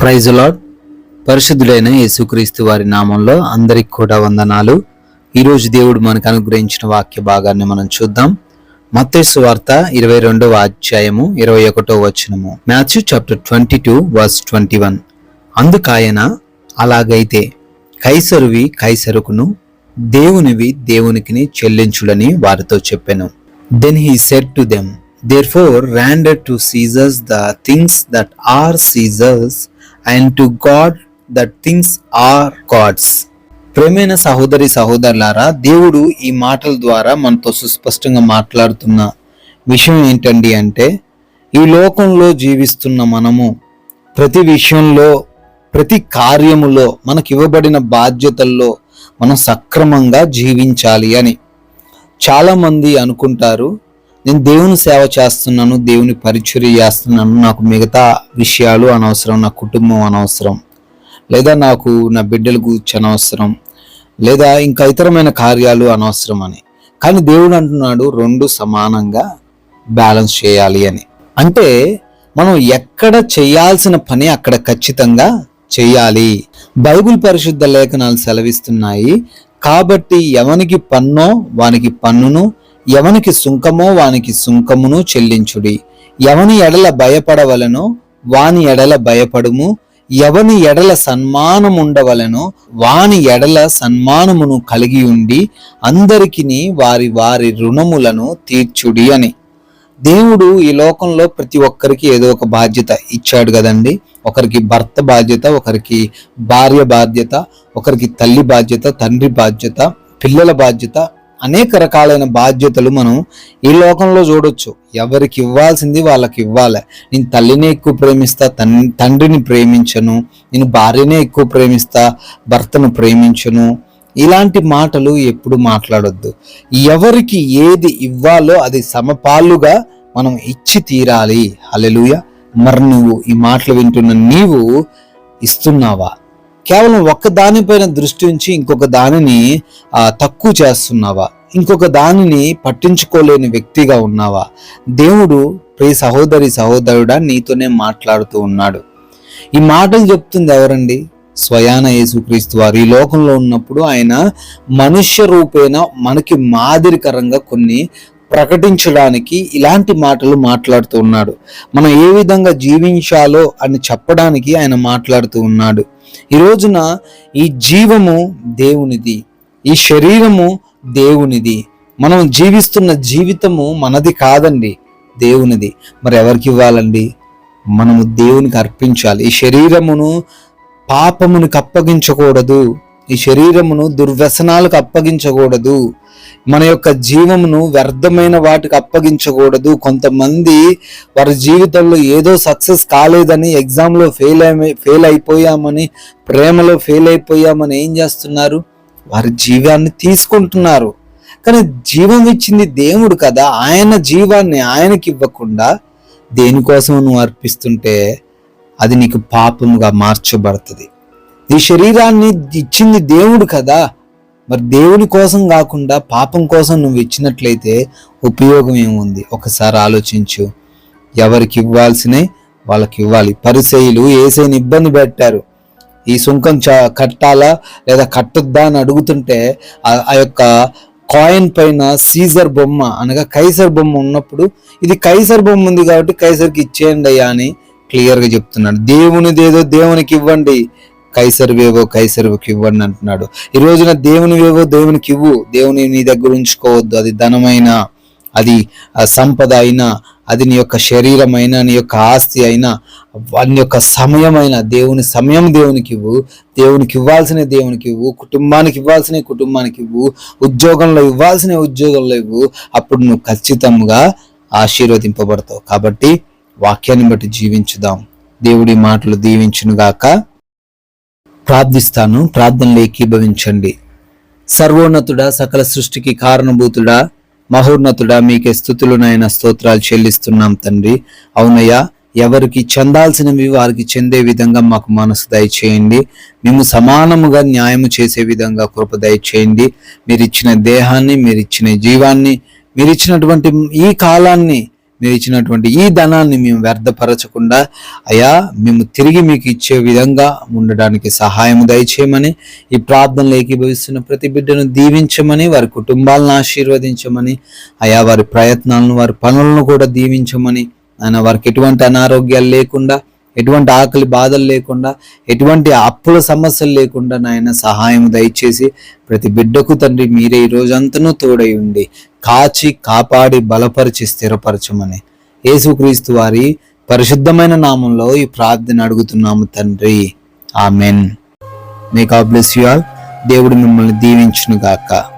Praise lord పరిశుద్ధుడైన యేసుక్రీస్తు వారి నామంలో అందరికి కూడా వందనాలు. ఈరోజు దేవుడు మనకు అనుగ్రహించిన వాక్య భాగాన్ని మనం చూద్దాం. మత్తేసు వార్త ఇరవై రెండవ అధ్యాయము ఇరవై ఒకటో వచనము. Matthew chapter twenty two verse twenty one. అందుకాయన అలాగైతే కైసరువి కైసరుకును దేవునివి దేవునికిని చెల్లించుడని వారితో చెప్పాను. Then he said to them Therefore, render to Caesars the things that are Caesars, and to God that things are God's. ప్రేమైన సహోదరి సహోదరులారా దేవుడు ఈ మాటల ద్వారా మనతో సుస్పష్టంగా మాట్లాడుతున్న విషయం ఏంటండి అంటే ఈ లోకంలో జీవిస్తున్న మనము ప్రతి విషయంలో ప్రతి కార్యములో మనకి ఇవ్వబడిన బాధ్యతల్లో మనం సక్రమంగా జీవించాలి అని చాలామంది అనుకుంటారు నేను దేవుని సేవ చేస్తున్నాను దేవుని పరిచర్య చేస్తున్నాను నాకు మిగతా విషయాలు అనవసరం నా కుటుంబం అనవసరం లేదా నాకు నా బిడ్డల గురించి అనవసరం లేదా ఇంకా ఇతరమైన కార్యాలు అనవసరం అని. కానీ దేవుడు అంటున్నాడు రెండు సమానంగా బ్యాలెన్స్ చేయాలి అని. అంటే మనం ఎక్కడ చేయాల్సిన పని అక్కడ ఖచ్చితంగా చేయాలి. బైబిల్ పరిశుద్ధ లేఖనాలు సెలవిస్తున్నాయి కాబట్టి ఎవనికి పన్నో వానికి పన్నును ఎవనికి సుంకమో వానికి సుంకమును చెల్లించుడి. ఎవని ఎడల భయపడవలనో వాని ఎడల భయపడుము. ఎవని ఎడల సన్మానముండవలనో వాని ఎడల సన్మానమును కలిగి ఉండి అందరికిని వారి వారి రుణములను తీర్చుడి అని. దేవుడు ఈ లోకంలో ప్రతి ఒక్కరికి ఏదో ఒక బాధ్యత ఇచ్చాడు కదండి. ఒకరికి భర్త బాధ్యత ఒకరికి భార్య బాధ్యత ఒకరికి తల్లి బాధ్యత తండ్రి బాధ్యత పిల్లల బాధ్యత అనేక రకాలైన బాధ్యతలు మనం ఈ లోకంలో చూడొచ్చు. ఎవరికి ఇవ్వాల్సింది వాళ్ళకి ఇవ్వాలి. నేను తల్లిని ఎక్కువ ప్రేమిస్తా తన్ తండ్రిని ప్రేమించను. నేను భార్యనే ఎక్కువ ప్రేమిస్తా భర్తను ప్రేమించను. ఇలాంటి మాటలు ఎప్పుడు మాట్లాడొద్దు. ఎవరికి ఏది ఇవ్వాలో అది సమపాలుగా మనం ఇచ్చి తీరాలి. అలెలుయ మరి నువ్వు ఈ మాటలు వింటున్న నీవు ఇస్తున్నావా? కేవలం ఒక్క దానిపైన దృష్టి ఉంచి ఇంకొక దానిని తక్కువ చేస్తున్నావా? ఇంకొక దానిని పట్టించుకోలేని వ్యక్తిగా ఉన్నావా? దేవుడు ప్రియ సహోదరి సహోదరుడా నీతోనే మాట్లాడుతూ ఉన్నాడు. ఈ మాటలు చెప్తుంది ఎవరండి? స్వయాన యేసుక్రీస్తు వారు. ఈ లోకంలో ఉన్నప్పుడు ఆయన మనుష్య రూపేణ మనకి మాదిరికరంగా కొన్ని ప్రకటించడానికి ఇలాంటి మాటలు మాట్లాడుతూ ఉన్నాడు. మనం ఏ విధంగా జీవించాలో అని చెప్పడానికి ఆయన మాట్లాడుతూ ఉన్నాడు. ఈ రోజున ఈ జీవము దేవునిది. ఈ శరీరము దేవునిది. మనం జీవిస్తున్న జీవితము మనది కాదండి దేవునిది. మరి ఎవరికి ఇవ్వాలండి? మనము దేవునికి అర్పించాలి. ఈ శరీరమును పాపమునికి అప్పగించకూడదు. ఈ శరీరమును దుర్వ్యసనాలకు అప్పగించకూడదు. మన యొక్క జీవమును వ్యర్థమైన వాటికి అప్పగించకూడదు. కొంతమంది వారి జీవితంలో ఏదో సక్సెస్ కాలేదని ఎగ్జామ్లో ఫెయిల్ ఫెయిల్ అయిపోయామని ప్రేమలో ఫెయిల్ అయిపోయామని ఏం చేస్తున్నారు? వారి జీవాన్ని తీసుకుంటున్నారు. కానీ జీవం ఇచ్చింది దేవుడు కదా. ఆయన జీవాన్ని ఆయనకి ఇవ్వకుండా దేనికోసం నువ్వు అర్పిస్తుంటే అది నీకు పాపముగా మార్చబడుతుంది. ఈ శరీరాన్ని ఇచ్చింది దేవుడు కదా. మరి దేవుని కోసం కాకుండా పాపం కోసం నువ్వు ఇచ్చినట్లయితే ఉపయోగం ఏముంది? ఒకసారి ఆలోచించు. ఎవరికి ఇవ్వాల్సినవి వాళ్ళకి ఇవ్వాలి. పరిశైలు ఏసైని ఇబ్బంది పెట్టారు. ఈ సుంకం చ కట్టాలా లేదా కట్టొద్దా అని అడుగుతుంటే ఆ- ఆ యొక్క కాయిన్ పైన సీజర్ బొమ్మ అనగా కైసర్ బొమ్మ ఉన్నప్పుడు ఇది కైసర్ బొమ్మ ఉంది కాబట్టి కైసర్కి ఇచ్చేయండి అయ్యా అని క్లియర్గా చెప్తున్నాడు దేవునిదేదో దేవునికి ఇవ్వండి. కైసరివేవో కైసరువుకి ఇవ్వండి అంటున్నాడు. ఈ రోజున దేవునివేవో దేవునికి ఇవ్వు. దేవుని నీ దగ్గర ఉంచుకోవద్దు. అది ధనమైన అది సంపద అయినా అది నీ యొక్క శరీరమైనా నీ యొక్క ఆస్తి అయినా వాని యొక్క సమయమైన దేవుని సమయం దేవునికి ఇవ్వు. దేవునికి ఇవ్వాల్సిన దేవునికి ఇవ్వు. కుటుంబానికి ఇవ్వాల్సిన కుటుంబానికి ఇవ్వు. ఉద్యోగంలో ఇవ్వాల్సిన ఉద్యోగంలో ఇవ్వు. అప్పుడు నువ్వు ఖచ్చితంగా ఆశీర్వదింపబడతావు. కాబట్టి వాక్యాన్ని బట్టి జీవించుదాం. దేవుడి మాటలు దీవించునుగాక ప్రార్థిస్తాను. ప్రార్థనలు ఏకీభవించండి. సర్వోన్నతుడా సకల సృష్టికి కారణభూతుడా మహోన్నతుడా మీకే స్థుతులునైన స్తోత్రాలు చెల్లిస్తున్నాం తండ్రి. అవునయ్యా ఎవరికి చెందాల్సినవి వారికి చెందే విధంగా మాకు మనసు దయచేయండి. మేము సమానముగా న్యాయము చేసే విధంగా కృప దయచేయండి. మీరు ఇచ్చిన దేహాన్ని మీరు ఇచ్చిన జీవాన్ని మీరు ఇచ్చినటువంటి ఈ కాలాన్ని మీరు ఇచ్చినటువంటి ఈ ధనాన్ని మేము వ్యర్థపరచకుండా అయా మేము తిరిగి మీకు ఇచ్చే విధంగా ఉండడానికి సహాయం దయచేయమని ఈ ప్రార్థనలు ఏకీభవిస్తున్న ప్రతి బిడ్డను దీవించమని వారి కుటుంబాలను ఆశీర్వదించమని అయా వారి ప్రయత్నాలను వారి పనులను కూడా దీవించమని ఆయన వారికి ఎటువంటి అనారోగ్యాలు లేకుండా ఎటువంటి ఆకలి బాధలు లేకుండా ఎటువంటి అప్పుల సమస్యలు లేకుండా నాయన సహాయం దయచేసి ప్రతి బిడ్డకు తండ్రి మీరే ఈ రోజంతనూ తోడై ఉండి కాచి కాపాడి బలపరిచి స్థిరపరచమని యేసుక్రీస్తు వారి పరిశుద్ధమైన నామంలో ఈ ప్రార్థన అడుగుతున్నాము తండ్రి. Amen. May God bless you all దేవుడు మిమ్మల్ని దీవించును గాక